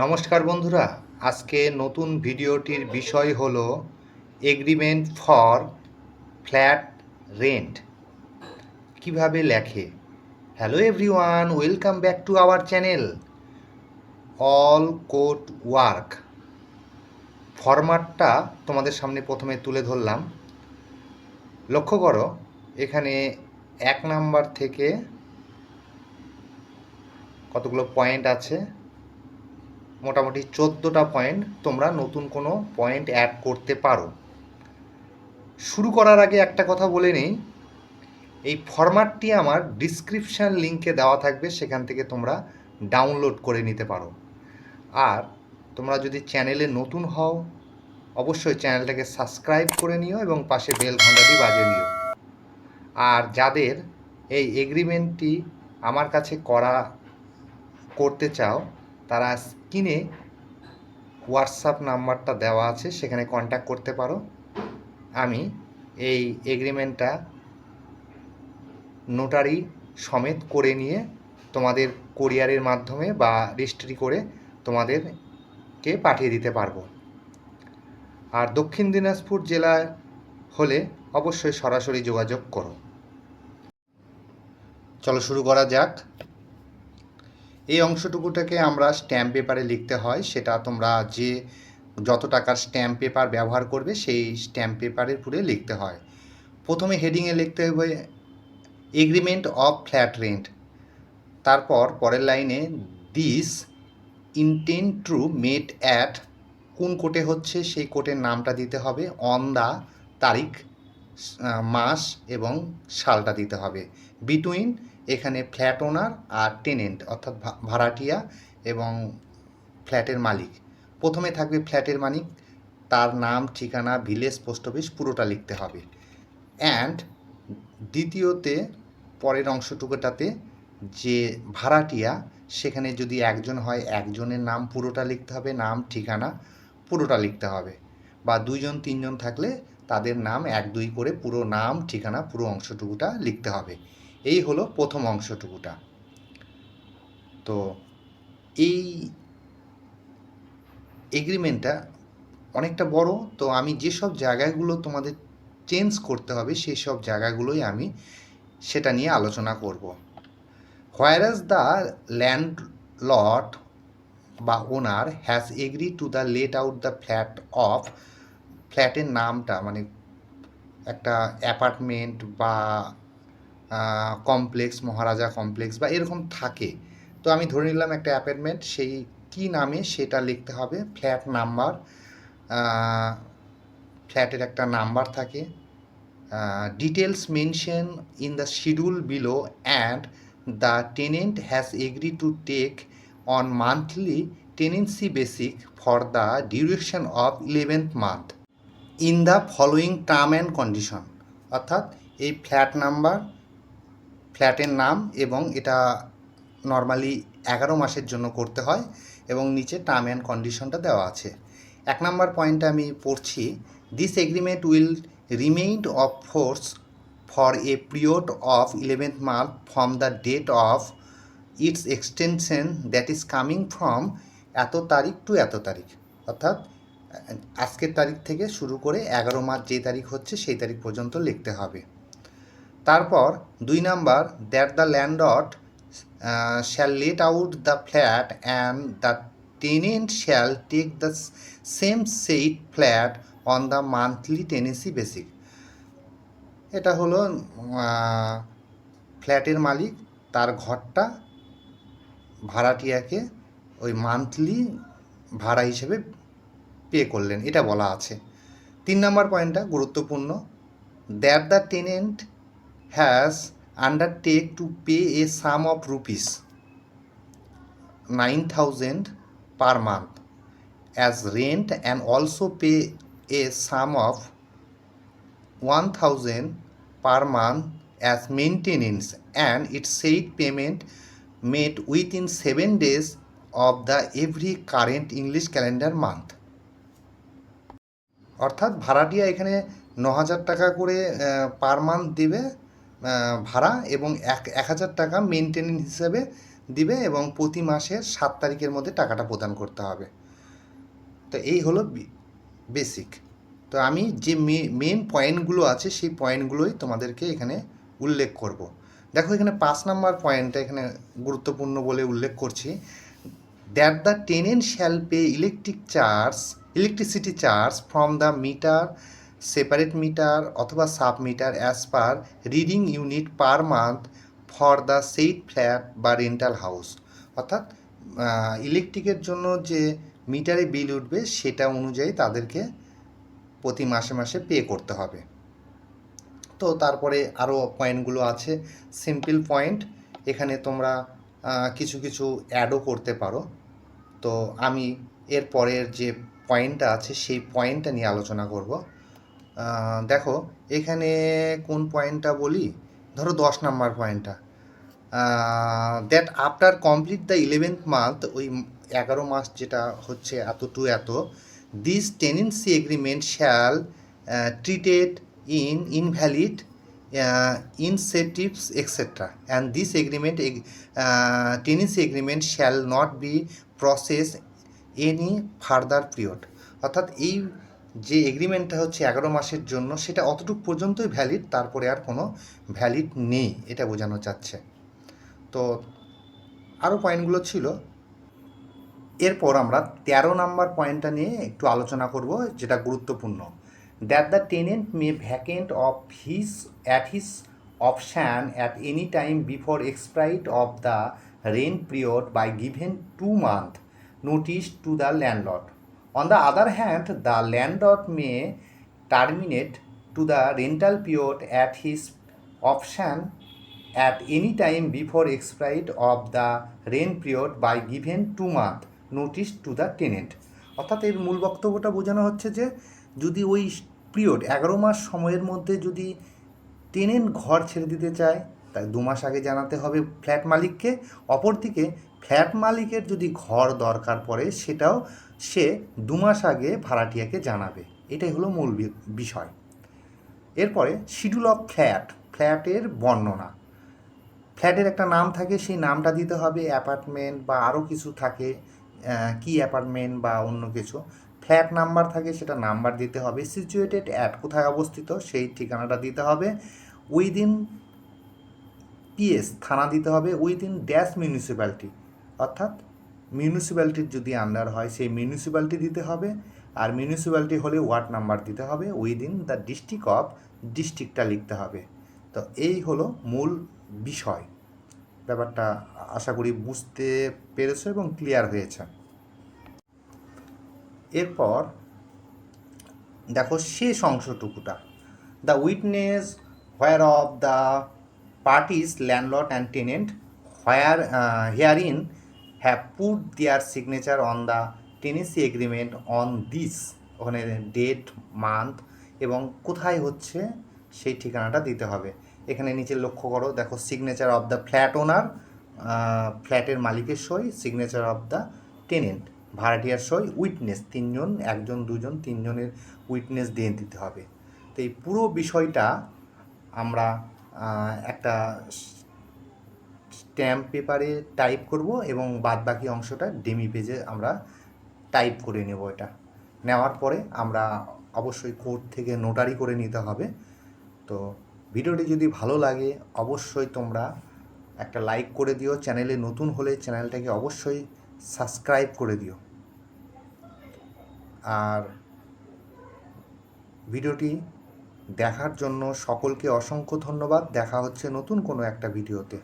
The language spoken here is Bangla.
নমস্কার বন্ধুরা, আজকে নতুন ভিডিওটির বিষয় হল এগ্রিমেন্ট ফর ফ্ল্যাট রেন্ট। কীভাবে লেখে? Hello everyone, welcome back to our channel. All court work. ফরম্যাটটা তোমাদের সামনে প্রথমে তুলে ধরলাম। লক্ষ্য করো, এখানে এক নাম্বার থেকে কতগুলো পয়েন্ট আছে? মোটামুটি চোদ্দোটা পয়েন্ট তোমরা নতুন কোনো পয়েন্ট অ্যাড করতে পারো। শুরু করার আগে একটা কথা বলে নিই। এই ফরম্যাটটি আমার ডিসক্রিপশান লিঙ্কে দেওয়া থাকবে, সেখান থেকে তোমরা ডাউনলোড করে নিতে পারো। আর তোমরা যদি চ্যানেলে নতুন হও, অবশ্যই চ্যানেলটাকে সাবস্ক্রাইব করে নিও এবং পাশে বেল ঘন্টাটি বাজিয়ে নিও। আর যাদের এই এগ্রিমেন্টটি আমার কাছে করা, করতে চাও তারা স্ক্রিনে হোয়াটসঅ্যাপ নাম্বারটা দেওয়া আছে, সেখানে কন্ট্যাক্ট করতে পারো। আমি এই এগ্রিমেন্টটা নোটারি সমেত করে নিয়ে তোমাদের কোরিয়ারের মাধ্যমে বা রেজিস্ট্রি করে তোমাদেরকে পাঠিয়ে দিতে পারব। আর দক্ষিণ দিনাজপুর জেলায় হলে অবশ্যই সরাসরি যোগাযোগ করো। চলো শুরু করা যাক। এই অংশটুকুটাকে আমরা স্ট্যাম্প পেপারে লিখতে হয়, সেটা তোমরা যে যত টাকার স্ট্যাম্প পেপার ব্যবহার করবে, সেই স্ট্যাম্প পেপারের পুরে লিখতে হয়। প্রথমে হেডিংয়ে লিখতে হবে এগ্রিমেন্ট অফ ফ্ল্যাট রেন্ট তারপর পরের লাইনে this intent true met at কোন কোটে হচ্ছে, সেই কোটের নামটা দিতে হবে অন দ্য তারিখ মাস এবং সালটা দিতে হবে। বিটুইন এখানে ফ্ল্যাট ওনার আর টেনেন্ট, অর্থাৎ ভাড়াটিয়া এবং ফ্ল্যাটের মালিক। প্রথমে থাকবে ফ্ল্যাটের মালিক। তার নাম, ঠিকানা, ভিলেজ, পোস্ট অফিস পুরোটা লিখতে হবে। অ্যান্ড দ্বিতীয়তে, পরের অংশটুকুটাতে যে ভাড়াটিয়া, সেখানে যদি একজন হয়, একজনের নাম পুরোটা লিখতে হবে, নাম, ঠিকানা পুরোটা লিখতে হবে। বা দুইজন, তিনজন থাকলে তাদের নাম এক দুই করে পুরো নাম, ঠিকানা, পুরো অংশটুকুটা লিখতে হবে। এই হলো প্রথম অংশটুকুটা। তো এই এগ্রিমেন্টটা অনেকটা বড়। তো আমি যেসব জায়গাগুলো তোমাদের চেঞ্জ করতে হবে সেই সব জায়গাগুলোই আমি সেটা নিয়ে আলোচনা করব। হোয়ারাস দ্য ল্যান্ড লট বা owner has agree to the let out the flat of ফ্ল্যাটের নামটা মানে একটা অ্যাপার্টমেন্ট বা কমপ্লেক্স মহারাজা কমপ্লেক্স বা এরকম থাকে। তো আমি ধরে নিলাম একটা অ্যাপার্টমেন্ট সেই কী নামে সেটা লিখতে হবে ফ্ল্যাট নাম্বার ফ্ল্যাটের একটা নাম্বার থাকে details mention in the schedule below and the tenant has agree to take on monthly tenancy basic for the duration of eleventh month in the following term and condition অর্থাৎ এই ফ্ল্যাট নাম্বার ফ্ল্যাটের নাম এবং এটা নর্মালি এগারো মাসের জন্য করতে হয় এবং নিচে টার্ম অ্যান্ড কন্ডিশনটা দেওয়া আছে। এক নম্বর পয়েন্টে আমি পড়ছি this agreement will remain of force for a period of eleventh month from the date of its extension that is coming from এত তারিখ টু এত তারিখ। অর্থাৎ আজকের তারিখ থেকে শুরু করে এগারো মাস যে তারিখ হচ্ছে সেই তারিখ পর্যন্ত লিখতে হবে। তারপর দুই number that the landlord shall let out the flat and the tenant shall take the same said flat on the monthly tenancy basic এটা হলো ফ্ল্যাটের মালিক তার ঘরটা ভাড়াটিয়াকে ওই মান্থলি ভাড়া হিসেবে পে করলেন, এটা বলা আছে। তিন নম্বর পয়েন্টটা গুরুত্বপূর্ণ। That the tenant has undertake to pay a sum of rupees nine thousand per month as rent and also pay a sum of one thousand per month as maintenance and its said payment made within seven days of the every current English calendar month অর্থাৎ ভাড়াটিয়া এখানে ন হাজার টাকা করে পার মান্থ দেবে। ভাড়া এবং এক এক হাজার টাকা মেনটেনেন্স হিসেবে দিবে এবং প্রতি মাসের সাত তারিখের মধ্যে টাকাটা প্রদান করতে হবে। তো এই হলো বেসিক তো আমি যে মেন পয়েন্টগুলো আছে সেই পয়েন্টগুলোই তোমাদেরকে এখানে উল্লেখ করব। দেখো এখানে পাঁচ নাম্বার পয়েন্টটা এখানে গুরুত্বপূর্ণ বলে উল্লেখ করছি। That the tenant shall pay electric charge electricity charge from the meter separate meter অথবা sub meter as per reading unit per month for the said flat বা রেন্টাল হাউস অর্থাৎ ইলেকট্রিকের জন্য যে মিটারে বিল উঠবে সেটা অনুযায়ী তাদেরকে প্রতি মাসে মাসে পে করতে হবে। তো তারপরে আরও পয়েন্টগুলো আছে। সিম্পল পয়েন্ট এখানে তোমরা কিছু কিছু অ্যাডও করতে পারো। তো আমি এর পরের যে পয়েন্টটা আছে, সেই পয়েন্টটা নিয়ে আলোচনা করব। দেখো এখানে কোন পয়েন্টটা বলি? ধরো দশ নাম্বার পয়েন্টটা that after complete the eleventh month ওই এগারো মাস যেটা হচ্ছে এত টু এত this tenancy agreement shall treated in invalid incentives etc and this agreement uh, agreement shall not be processed any further period. অর্থাৎ এই যে এগ্রিমেন্টটা হচ্ছে এগারো মাসের জন্য, সেটা অতটুকু পর্যন্তই ভ্যালিড তারপরে আর কোনো ভ্যালিড নেই, এটা বোঝানো যাচ্ছে। তো আরও পয়েন্টগুলো ছিল। এরপর আমরা তেরো নাম্বার পয়েন্টটা নিয়ে একটু আলোচনা করব, যেটা গুরুত্বপূর্ণ। That the tenant may vacant of his at his option at any time before expiry of the rent period by given two month notice to the landlord on the other hand the landlord may terminate to the rental period at his option at any time before expiry of the rent period by given two month notice to the tenant. অর্থাৎ এর মূল বক্তব্যটা বোঝানো হচ্ছে যে, যদি ওই পিরিয়ড এগারো মাস সময়ের মধ্যে যদি টেনেন্ট ঘর ছেড়ে দিতে চায় তাই দু মাস আগে জানাতে হবে ফ্ল্যাট মালিককে। অপরদিকে ফ্ল্যাট মালিকের যদি ঘর দরকার পড়ে, সেটাও সে দু মাস আগে ভাড়াটিয়াকে জানাবে। এটাই হলো মূল বিষয়। এরপরে শিডিউল অফ ফ্ল্যাট, ফ্ল্যাটের বর্ণনা। ফ্ল্যাটের একটা নাম থাকে, সেই নামটা দিতে হবে, অ্যাপার্টমেন্ট বা আরও কিছু থাকে কি অ্যাপার্টমেন্ট বা অন্য কিছু। ফ্ল্যাট নাম্বার থাকে, সেটা নাম্বার দিতে হবে। সিচুয়েটেড অ্যাট কোথায় অবস্থিত, সেই ঠিকানাটা দিতে হবে। উইদিন পিএস থানা দিতে হবে উইদিন ড্যাশ মিউনিসিপ্যালিটি। অর্থাৎ মিউনিসিপ্যালিটির যদি আন্ডার হয়, সেই মিউনিসিপ্যালিটি দিতে হবে আর মিউনিসিপ্যালিটি হলে ওয়ার্ড নাম্বার দিতে হবে। উইদিন দ্য ডিস্ট্রিক্ট অফ ডিস্ট্রিক্টটা লিখতে হবে। তো এই হলো মূল বিষয়। ব্যাপারটা আশা করি বুঝতে পেরেছ এবং ক্লিয়ার হয়েছে। এরপর দেখো শেষ অংশটুকুটা। The witness whereof the parties landlord and tenant where herein have put their signature on the tenancy agreement on this ওখানে ডেট মান্থ এবং কোথায় হচ্ছে সেই ঠিকানাটা দিতে হবে। এখানে নিচে লক্ষ্য করো, দেখো signature of the flat owner ফ্ল্যাটের মালিকের সই সিগনেচার অফ দ্য টেনেন্ট ভাড়াটিয়ার সই উইটনেস তিনজন, একজন, দুজন, তিনজনের উইটনেস দিয়ে দিতে হবে। তো এই পুরো বিষয়টা আমরা একটা স্ট্যাম্প পেপারে টাইপ করব এবং বাদ বাকি অংশটা ডেমি পেজে আমরা টাইপ করে নেব এটা। নেওয়ার পরে আমরা অবশ্যই কোর্ট থেকে নোটারি করে নিতে হবে। তো ভিডিওটি যদি ভালো লাগে, অবশ্যই তোমরা একটা লাইক করে দিও। চ্যানেলে নতুন হলে চ্যানেলটাকে অবশ্যই সাবস্ক্রাইব করে দিও। আর ভিডিওটি দেখার জন্য সকলকে অসংখ্য ধন্যবাদ। দেখা হচ্ছে নতুন কোনো একটা ভিডিওতে।